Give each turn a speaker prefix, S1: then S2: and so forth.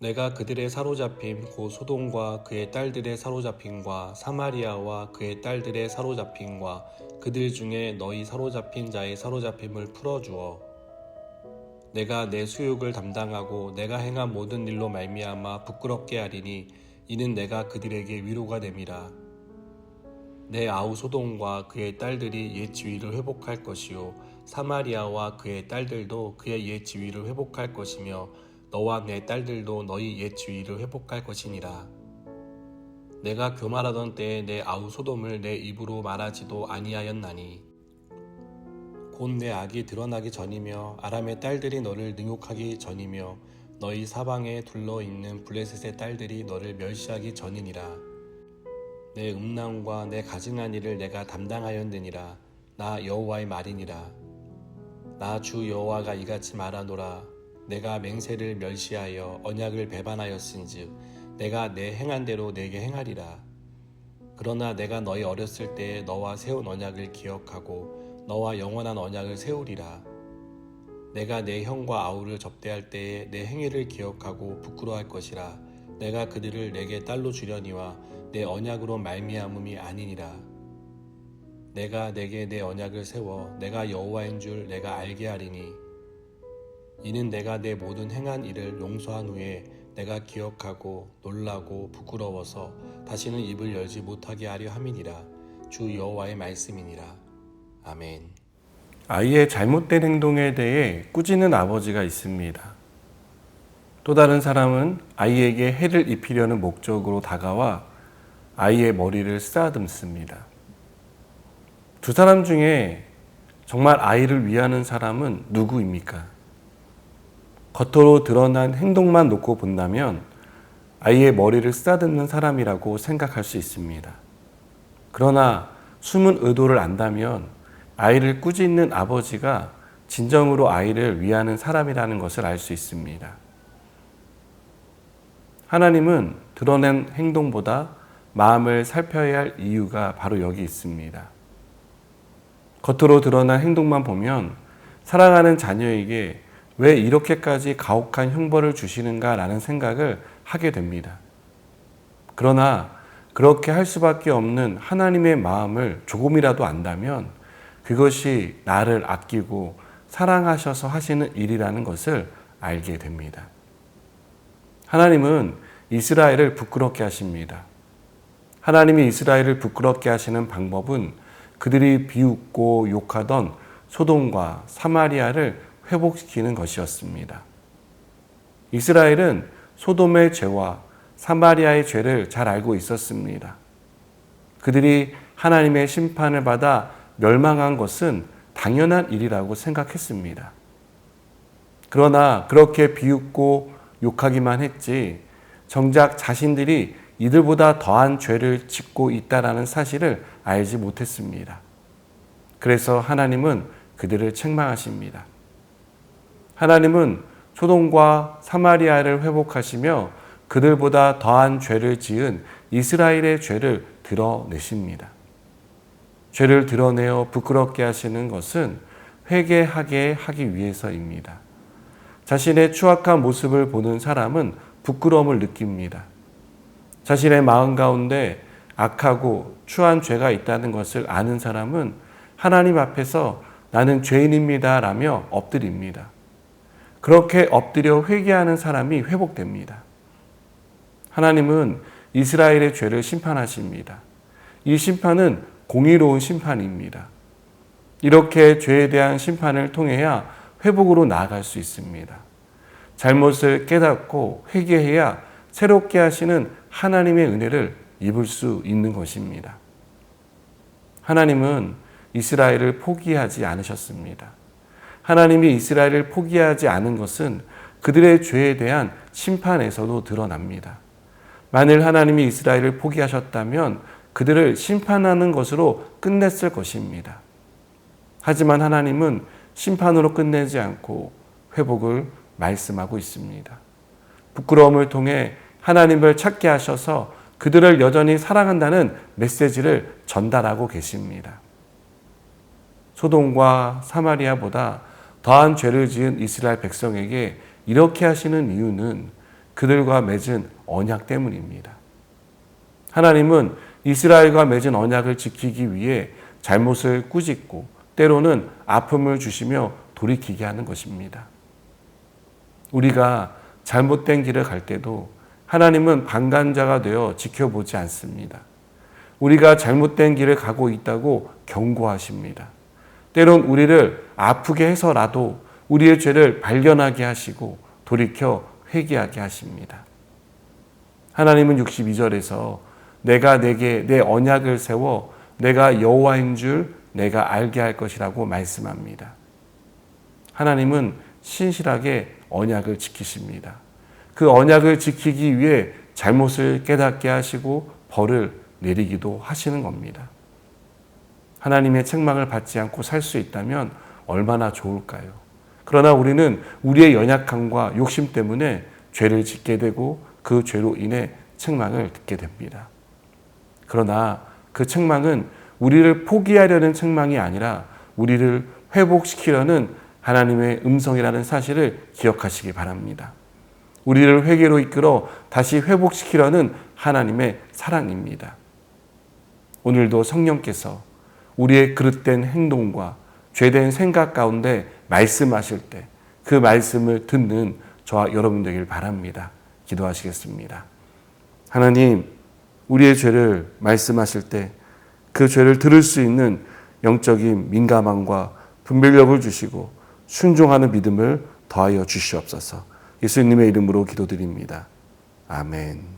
S1: 내가 그들의 사로잡힘 곧 소돔과 그의 딸들의 사로잡힘과 사마리아와 그의 딸들의 사로잡힘과 그들 중에 너희 사로잡힌 자의 사로잡힘을 풀어주어 내가 내 수욕을 담당하고 내가 행한 모든 일로 말미암아 부끄럽게 하리니 이는 내가 그들에게 위로가 됨이라. 내 아우 소돔과 그의 딸들이 옛 지위를 회복할 것이요 사마리아와 그의 딸들도 그의 옛 지위를 회복할 것이며 너와 내 딸들도 너희 옛 지위를 회복할 것이니라. 내가 교말하던 때에 내 아우 소돔을 내 입으로 말하지도 아니하였나니 곧 내 악이 드러나기 전이며 아람의 딸들이 너를 능욕하기 전이며 너희 사방에 둘러 있는 블레셋의 딸들이 너를 멸시하기 전이니라. 내 음란과 내 가증한 일을 내가 담당하였느니라. 나 여호와의 말이니라. 나 주 여호와가 이같이 말하노라. 내가 맹세를 멸시하여 언약을 배반하였은즉 내가 내 행한 대로 내게 행하리라. 그러나 내가 너희 어렸을 때에 너와 세운 언약을 기억하고 너와 영원한 언약을 세우리라. 내가 내 형과 아우를 접대할 때에 내 행위를 기억하고 부끄러워할 것이라. 내가 그들을 내게 딸로 주려니와 내 언약으로 말미암음이 아니니라. 내가 내게 내 언약을 세워 내가 여호와인 줄 내가 알게 하리니 이는 내가 내 모든 행한 일을 용서한 후에 내가 기억하고 놀라고 부끄러워서 다시는 입을 열지 못하게 하려 함이니라 주 여호와의 말씀이니라 아멘.
S2: 아이의 잘못된 행동에 대해 꾸짖는 아버지가 있습니다. 또 다른 사람은 아이에게 해를 입히려는 목적으로 다가와 아이의 머리를 쓰다듬습니다. 두 사람 중에 정말 아이를 위하는 사람은 누구입니까? 겉으로 드러난 행동만 놓고 본다면 아이의 머리를 쓰다듬는 사람이라고 생각할 수 있습니다. 그러나 숨은 의도를 안다면 아이를 꾸짖는 아버지가 진정으로 아이를 위하는 사람이라는 것을 알 수 있습니다. 하나님은 드러낸 행동보다 마음을 살펴야 할 이유가 바로 여기 있습니다. 겉으로 드러난 행동만 보면 사랑하는 자녀에게 왜 이렇게까지 가혹한 형벌을 주시는가라는 생각을 하게 됩니다. 그러나 그렇게 할 수밖에 없는 하나님의 마음을 조금이라도 안다면 그것이 나를 아끼고 사랑하셔서 하시는 일이라는 것을 알게 됩니다. 하나님은 이스라엘을 부끄럽게 하십니다. 하나님이 이스라엘을 부끄럽게 하시는 방법은 그들이 비웃고 욕하던 소돔과 사마리아를 회복시키는 것이었습니다. 이스라엘은 소돔의 죄와 사마리아의 죄를 잘 알고 있었습니다. 그들이 하나님의 심판을 받아 멸망한 것은 당연한 일이라고 생각했습니다. 그러나 그렇게 비웃고 욕하기만 했지 정작 자신들이 이들보다 더한 죄를 짓고 있다라는 사실을 알지 못했습니다. 그래서 하나님은 그들을 책망하십니다. 하나님은 소돔과 사마리아를 회복하시며 그들보다 더한 죄를 지은 이스라엘의 죄를 드러내십니다. 죄를 드러내어 부끄럽게 하시는 것은 회개하게 하기 위해서입니다. 자신의 추악한 모습을 보는 사람은 부끄러움을 느낍니다. 자신의 마음 가운데 악하고 추한 죄가 있다는 것을 아는 사람은 하나님 앞에서 나는 죄인입니다 라며 엎드립니다. 그렇게 엎드려 회개하는 사람이 회복됩니다. 하나님은 이스라엘의 죄를 심판하십니다. 이 심판은 공의로운 심판입니다. 이렇게 죄에 대한 심판을 통해야 회복으로 나아갈 수 있습니다. 잘못을 깨닫고 회개해야 새롭게 하시는 하나님의 은혜를 입을 수 있는 것입니다. 하나님은 이스라엘을 포기하지 않으셨습니다. 하나님이 이스라엘을 포기하지 않은 것은 그들의 죄에 대한 심판에서도 드러납니다. 만일 하나님이 이스라엘을 포기하셨다면 그들을 심판하는 것으로 끝냈을 것입니다. 하지만 하나님은 심판으로 끝내지 않고 회복을 말씀하고 있습니다. 부끄러움을 통해 하나님을 찾게 하셔서 그들을 여전히 사랑한다는 메시지를 전달하고 계십니다. 소돔과 사마리아보다 더한 죄를 지은 이스라엘 백성에게 이렇게 하시는 이유는 그들과 맺은 언약 때문입니다. 하나님은 이스라엘과 맺은 언약을 지키기 위해 잘못을 꾸짖고 때로는 아픔을 주시며 돌이키게 하는 것입니다. 우리가 잘못된 길을 갈 때도 하나님은 방관자가 되어 지켜보지 않습니다. 우리가 잘못된 길을 가고 있다고 경고하십니다. 때론 우리를 아프게 해서라도 우리의 죄를 발견하게 하시고 돌이켜 회개하게 하십니다. 하나님은 62절에서 내가 내게 내 언약을 세워 내가 여호와인 줄 내가 알게 할 것이라고 말씀합니다. 하나님은 신실하게 언약을 지키십니다. 그 언약을 지키기 위해 잘못을 깨닫게 하시고 벌을 내리기도 하시는 겁니다. 하나님의 책망을 받지 않고 살 수 있다면 얼마나 좋을까요? 그러나 우리는 우리의 연약함과 욕심 때문에 죄를 짓게 되고 그 죄로 인해 책망을 듣게 됩니다. 그러나 그 책망은 우리를 포기하려는 책망이 아니라 우리를 회복시키려는 하나님의 음성이라는 사실을 기억하시기 바랍니다. 우리를 회개로 이끌어 다시 회복시키려는 하나님의 사랑입니다. 오늘도 성령께서 우리의 그릇된 행동과 죄된 생각 가운데 말씀하실 때 그 말씀을 듣는 저와 여러분 되길 바랍니다. 기도하시겠습니다. 하나님, 우리의 죄를 말씀하실 때 그 죄를 들을 수 있는 영적인 민감함과 분별력을 주시고 순종하는 믿음을 더하여 주시옵소서. 예수님의 이름으로 기도드립니다. 아멘.